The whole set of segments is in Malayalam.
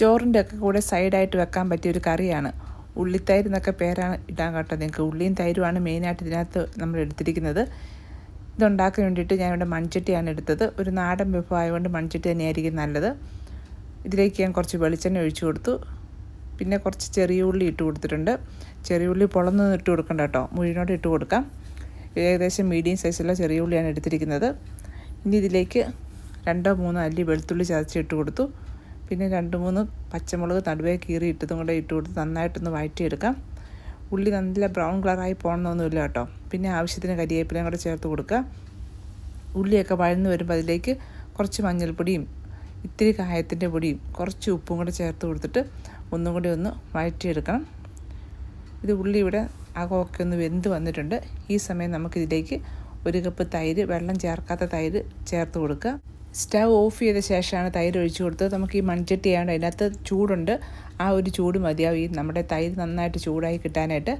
ചോറിന്റെ ഒക്കെ കൂടെ സൈഡായിട്ട് വെക്കാൻ പറ്റിയ ഒരു കറിയാണ്. ഉള്ളിത്തൈര് എന്നൊക്കെ പേരാണ് ഇടാൻ കേട്ടോ നിങ്ങൾക്ക്. ഉള്ളിയും തൈരുമാണ് മെയിനായിട്ട് ഇതിനകത്ത് നമ്മൾ എടുത്തിരിക്കുന്നത്. ഇതുണ്ടാക്കാൻ വേണ്ടിയിട്ട് ഞാൻ ഇവിടെ മൺചട്ടിയാണ് എടുത്തത്. ഒരു നാടൻ വിഭവം ആയതുകൊണ്ട് മൺചട്ടി തന്നെയായിരിക്കും നല്ലത്. ഇതിലേക്ക് ഞാൻ കുറച്ച് വെളിച്ചെണ്ണ ഒഴിച്ചു കൊടുത്തു. പിന്നെ കുറച്ച് ചെറിയ ഉള്ളി ഇട്ട് കൊടുത്തിട്ടുണ്ട്. ചെറിയ ഉള്ളി പൊളന്ന് ഇട്ട് കൊടുക്കണ്ട കേട്ടോ. മുഴുവനോട് ഇട്ട് കൊടുക്കാം. ഏകദേശം മീഡിയം സൈസുള്ള ചെറിയ ഉള്ളിയാണ് എടുത്തിരിക്കുന്നത്. ഇനി ഇതിലേക്ക് രണ്ടോ മൂന്നോ അല്ലി വെളുത്തുള്ളി ചതച്ച് ഇട്ട് കൊടുത്തു. പിന്നെ രണ്ട് മൂന്ന് പച്ചമുളക് നടുവേ കീറി ഇട്ടതും കൂടെ ഇട്ട് കൊടുത്ത് നന്നായിട്ടൊന്ന് വഴറ്റിയെടുക്കാം. ഉള്ളി നല്ല ബ്രൗൺ കളറായി പോകണമെന്നൊന്നുമില്ല കേട്ടോ. പിന്നെ ആവശ്യത്തിന് കരിയേപ്പിലയും കൂടെ ചേർത്ത് കൊടുക്കുക. ഉള്ളിയൊക്കെ വഴന്ന് വരുമ്പോൾ അതിലേക്ക് കുറച്ച് മഞ്ഞൾപ്പൊടിയും ഇത്തിരി കായത്തിന്റെ പൊടിയും കുറച്ച് ഉപ്പും കൂടെ ചേർത്ത് കൊടുത്തിട്ട് ഒന്നും കൂടി ഒന്ന് വഴറ്റിയെടുക്കണം. ഇത് ഉള്ളി ഇവിടെ അകമൊക്കെ ഒന്ന് വെന്ത് വന്നിട്ടുണ്ട്. ഈ സമയം നമുക്കിതിലേക്ക് ഒരു കപ്പ് തൈര് വെള്ളം ചേർക്കാത്ത തൈര് ചേർത്ത് കൊടുക്കുക. സ്റ്റവ് ഓഫ് ചെയ്ത ശേഷമാണ് തൈര് ഒഴിച്ചു കൊടുത്തത്. നമുക്ക് ഈ മൺചട്ടി ആയതുകൊണ്ട് അതിനകത്ത് ചൂടുണ്ട്. ആ ഒരു ചൂട് മതിയാവും. ഈ നമ്മുടെ തൈര് നന്നായിട്ട് ചൂടായി കിട്ടാനായിട്ട്.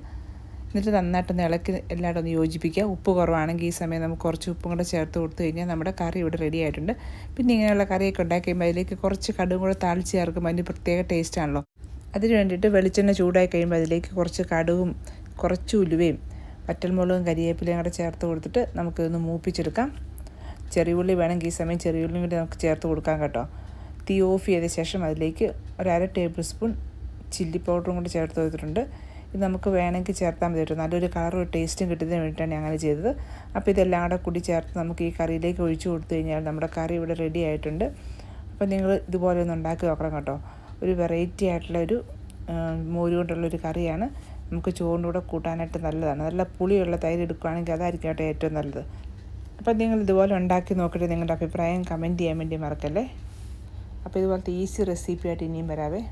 എന്നിട്ട് നന്നായിട്ടൊന്ന് ഇളക്കി എല്ലായിടും ഒന്ന് യോജിപ്പിക്കുക. ഉപ്പ് കുറവാണെങ്കിൽ ഈ സമയം നമുക്ക് കുറച്ച് ഉപ്പും കൂടെ ചേർത്ത് കൊടുത്തു കഴിഞ്ഞാൽ നമ്മുടെ കറി ഇവിടെ റെഡി ആയിട്ടുണ്ട്. പിന്നെ ഇങ്ങനെയുള്ള കറിയൊക്കെ ഉണ്ടാക്കിയുമ്പോൾ അതിലേക്ക് കുറച്ച് കടുകും കൂടെ താളിച്ച് ചേർക്കുമ്പോൾ അതിന് പ്രത്യേക ടേസ്റ്റാണല്ലോ അതിന് വേണ്ടിയിട്ട് വെളിച്ചെണ്ണ ചൂടായി കഴിയുമ്പോൾ അതിലേക്ക് കുറച്ച് കടുവും കുറച്ച് ഉലുവയും വറ്റൽമുളകും കരിയേപ്പിലയും കൂടെ ചേർത്ത് കൊടുത്തിട്ട് നമുക്കിതൊന്ന് മൂപ്പിച്ചെടുക്കാം. ചെറിയ ഉള്ളി വേണമെങ്കിൽ ഈ സമയം ചെറിയ ഉള്ളി കൂടി നമുക്ക് ചേർത്ത് കൊടുക്കാം കേട്ടോ. തീ ഓഫ് ചെയ്ത ശേഷം അതിലേക്ക് ഒരു അര ടേബിൾ സ്പൂൺ ചില്ലി പൗഡറും കൂടി ചേർത്ത് കൊടുത്തിട്ടുണ്ട്. ഇത് നമുക്ക് വേണമെങ്കിൽ ചേർത്താൽ മതി കേട്ടോ. നല്ലൊരു കളറും ടേസ്റ്റും കിട്ടുന്നതിന് വേണ്ടിയിട്ടാണ് അങ്ങനെ ചെയ്തത്. അപ്പോൾ ഇതെല്ലാം കൂടെ കൂടി ചേർത്ത് നമുക്ക് ഈ കറിയിലേക്ക് ഒഴിച്ചു കൊടുത്തു കഴിഞ്ഞാൽ നമ്മുടെ കറി ഇവിടെ റെഡി ആയിട്ടുണ്ട്. അപ്പോൾ നിങ്ങൾ ഇതുപോലെ ഒന്ന് ഉണ്ടാക്കി നോക്കണം കേട്ടോ. ഒരു വെറൈറ്റി ആയിട്ടുള്ള ഒരു മോര് കൊണ്ടുള്ളൊരു കറിയാണ്. നമുക്ക് ചോറിന്റെ കൂടെ കൂട്ടാനായിട്ട് നല്ലതാണ്. നല്ല പുളിയുള്ള തൈര് എടുക്കുകയാണെങ്കിൽ അതായിരിക്കും കേട്ടോ ഏറ്റവും നല്ലത്. അപ്പോൾ നിങ്ങൾ ഇതുപോലെ ഉണ്ടാക്കി നോക്കിയിട്ട് നിങ്ങളുടെ അഭിപ്രായം. കമന്റ് ചെയ്യാൻ വേണ്ടി മറക്കല്ലേ? അപ്പോൾ ഇതുപോലത്തെ ഈസി റെസിപ്പിയായിട്ട് ഇനിയും വരാവേ.